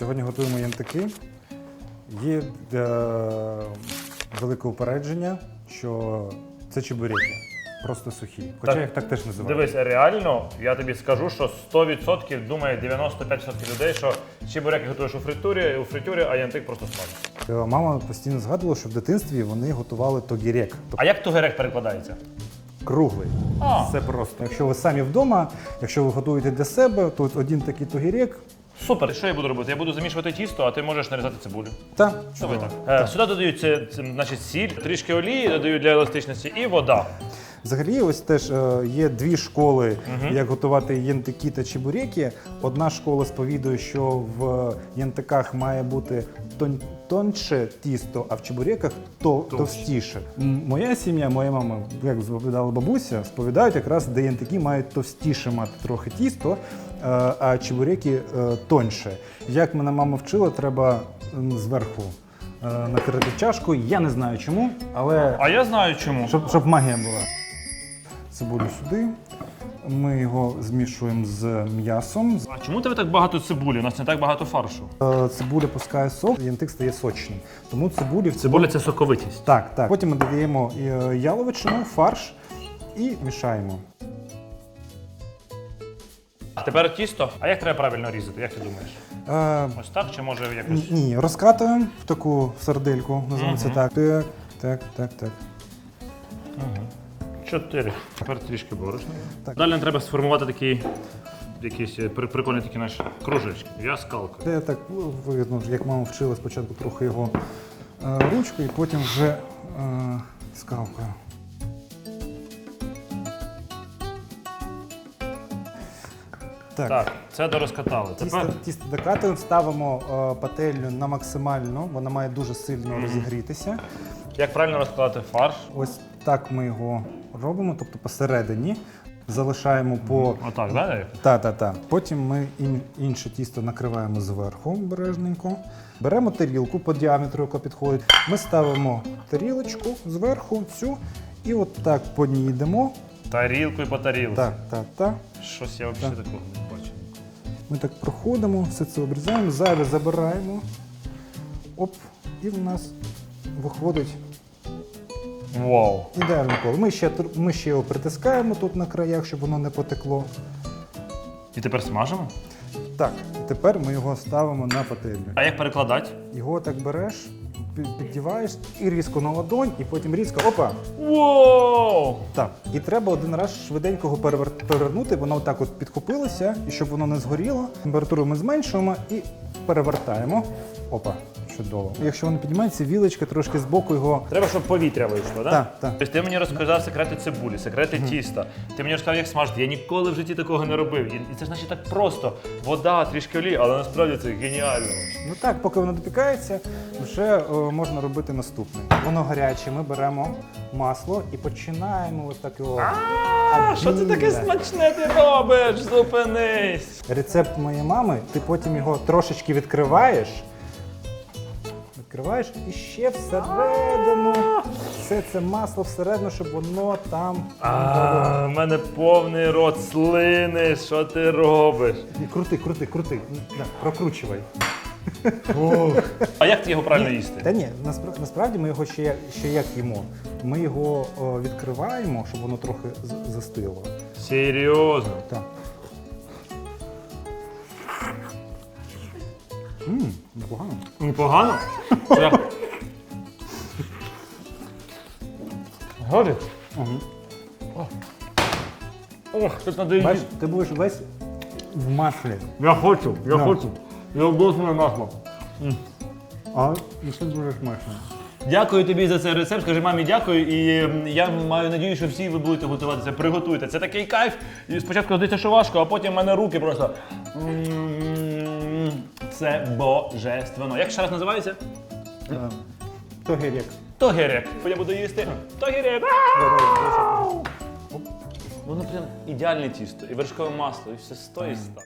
Сьогодні готуємо янтики. Є е, велике упередження, що це чебуреки, просто сухі. Хоча Так. їх так теж називають. Дивись, реально, я тобі скажу, що 100% думає 95% людей, що чебуреки готуєш у фритюрі, у фритюрі, а янтик просто смажить. Е, Мама постійно згадувала, що в дитинстві вони готували тогірек, А як тугерек перекладається? круглий. А. Все просто. Якщо ви самі вдома, якщо ви готуєте для себе, то один такий тогірек. Супер. Що я буду робити? Я буду замішувати тісто, а ти можеш нарізати цибулю. Та Давай так. Е, Сюди додають це, це, значить, сіль, трішки олії додають для еластичності і вода. Взагалі, ось теж е, є дві школи, як готувати єнтики та чебуреки. Одна школа сповідує, що в єнтиках має бути тон- тоньше тісто, а в чебуреках то товстіше. Моя сім'я, моя мама, як сповідала бабуся, сповідають якраз, де єнтики мають товстіше мати трохи тісто, е, а чебуреки е, тоньше. Як мене мама вчила, треба зверху накрити чашку. Я не знаю чому, але А я знаю чому. щоб, щоб магія була. Цибулю сюди. Ми його змішуємо з м'ясом. А чому тебе так багато цибулі? У нас не так багато фаршу. Е, Цибуля пускає сок, янтик стає сочним. Тому цибулі в Цибуля це соковитість. Так, так. Потім ми додаємо е, яловичину, фарш і мішаємо. А тепер тісто. А як треба правильно різати? Як ти думаєш? Е, Ось так чи може якось. ні, розкатуємо в таку сардельку, називаємо це так. Так, так, так, так. Чотири. Тепер трішки борошна. Так. Далі нам треба сформувати такі якісь е, при- прикольні такі наші кружечки. Я скалкою. Це так ну, видно, як мама вчила спочатку трохи його е, ручкою, і потім вже е, скалкою. Так, Так, це дорозкатали. Тісто, Тепер тісто докатуємо, ставимо е, пательню на максимальну, вона має дуже сильно розігрітися. Як правильно розкладати фарш? Ось так ми його робимо, тобто посередині. Залишаємо по Отак, да? Та, та, та. Потім ми ін- інше тісто накриваємо зверху обережненько. Беремо тарілку по діаметру, яка підходить. Ми ставимо тарілочку зверху цю і от так по ній йдемо. Тарілкою по тарілці. Так, так, так. Щось я взагалі такого не бачив. Ми так проходимо, все це обрізаємо, зайве забираємо. Оп, і в нас виходить Вау. ідеальний коло. Ми ще, ми ще його притискаємо тут на краях, щоб воно не потекло. І тепер смажемо? Так, і тепер ми його ставимо на пательню. А як перекладати? Його так береш, піддіваєш і різко на ладонь, і потім різко опа. Вау! Так. І треба один раз швиденько його перевернути, воно отак от підхопилося, і щоб воно не згоріло. Температуру ми зменшуємо і перевертаємо. Опа, чудово. Якщо воно піднімається, вілочка трошки збоку його. Треба, щоб повітря вийшло, так? Так, так. Тобто ти мені розказав секрети цибулі, секрети тіста. Ти мені розказав, як смажити. Я ніколи в житті такого не робив. І і це ж наче так просто. Вода, трішки олії, але насправді це геніально. Ну так, поки воно допікається, вже е, можна робити наступне. Воно гаряче, ми беремо масло і починаємо ось так його. А, що це таке смачне ти робиш? Зупинись! Рецепт моєї мами, ти потім його трошечки відкриваєш. Відкриваєш і ще всередину. Все це масло всередину, щоб воно там. А, в мене повний рот слини. Що ти робиш? І крути, крути, крути. Прокручувай. А як ти його правильно їсти? Та ні, наспра- насправді ми його ще, як- ще як їмо. Ми його о, відкриваємо, щоб воно трохи з- застило. Серйозно. Так. Мм, непогано. Непогано? Це... Горить? Угу. Ох, тут надо Бачиш, ти будеш весь в маслі. Я хочу, я Да. хочу. Я обожнюю масло. А і це дуже смачно. Дякую тобі за цей рецепт. Скажи мамі дякую. І м, я маю надію, що всі ви будете готувати це. Приготуйте. Це такий кайф. І спочатку здається, що важко, а потім в мене руки просто. М, Це божественно. Як ще раз називається? Е, Тогирік. Тогерек. Я буду їсти. Тогерек. Воно прям ідеальне тісто. І вершкове масло, і все сто і ста.